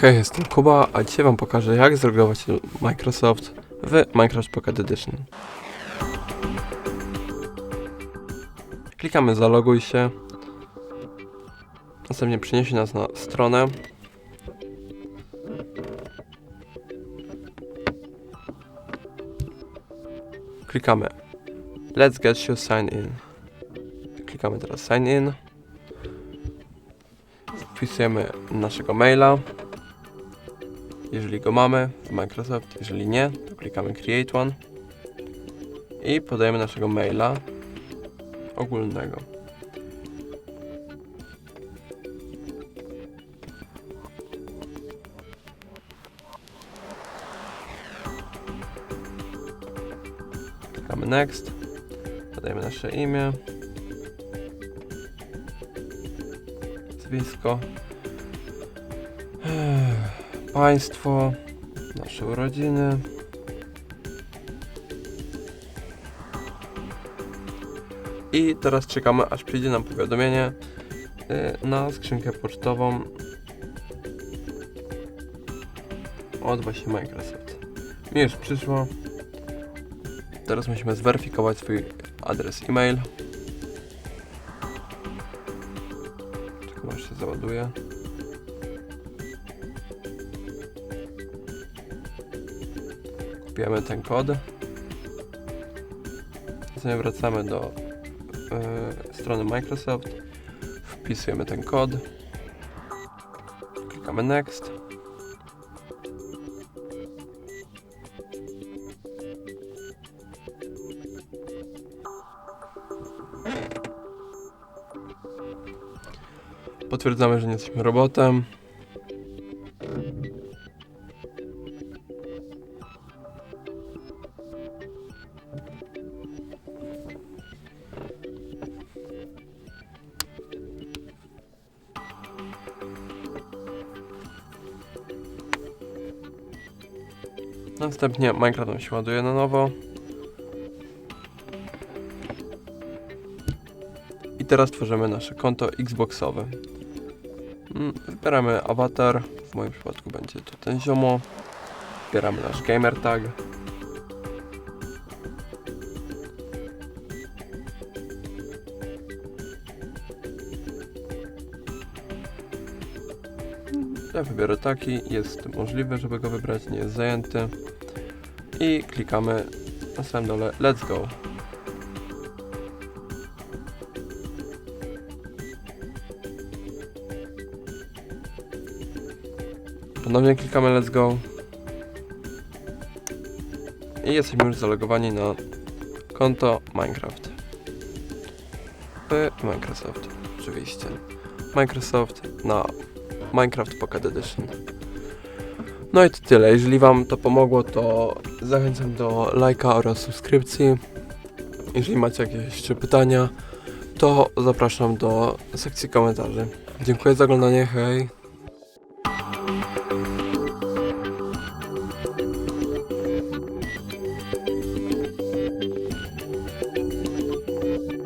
Hej, jestem Kuba, a dzisiaj wam pokażę jak do Microsoft w Minecraft Pocket Edition. Klikamy zaloguj się. Następnie przyniesie nas na stronę. Klikamy Let's get you signed in. Klikamy teraz sign in. Wpisujemy naszego maila. Jeżeli go mamy w Microsoft, jeżeli nie, to klikamy Create One i podajemy naszego maila ogólnego. Klikamy Next, podajemy nasze imię, nazwisko, państwo, nasze urodziny. I teraz czekamy, aż przyjdzie nam powiadomienie y, na skrzynkę pocztową od właśnie Microsoft. Mi już przyszło. Teraz musimy zweryfikować swój adres e-mail. Czekam aż się załaduje. Kopiujemy ten kod. Następnie wracamy do y, strony Microsoft. Wpisujemy ten kod. Klikamy Next. Potwierdzamy, że nie jesteśmy robotem. Następnie Minecraft się ładuje na nowo. I teraz tworzymy nasze konto Xboxowe. Mm, Wybieramy awatar, w moim przypadku będzie to ten ziomo. Wybieramy nasz gamer tag. Ja wybiorę taki, jest możliwe, żeby go wybrać, nie jest zajęty. I klikamy na samym dole Let's Go. Ponownie klikamy Let's Go. I jesteśmy już zalogowani na konto Minecraft. Microsoft, oczywiście. Microsoft na Minecraft Pocket Edition. No i to tyle. Jeżeli Wam to pomogło, to zachęcam do lajka oraz subskrypcji. Jeżeli macie jakieś jeszcze pytania, to zapraszam do sekcji komentarzy. Dziękuję za oglądanie, hej!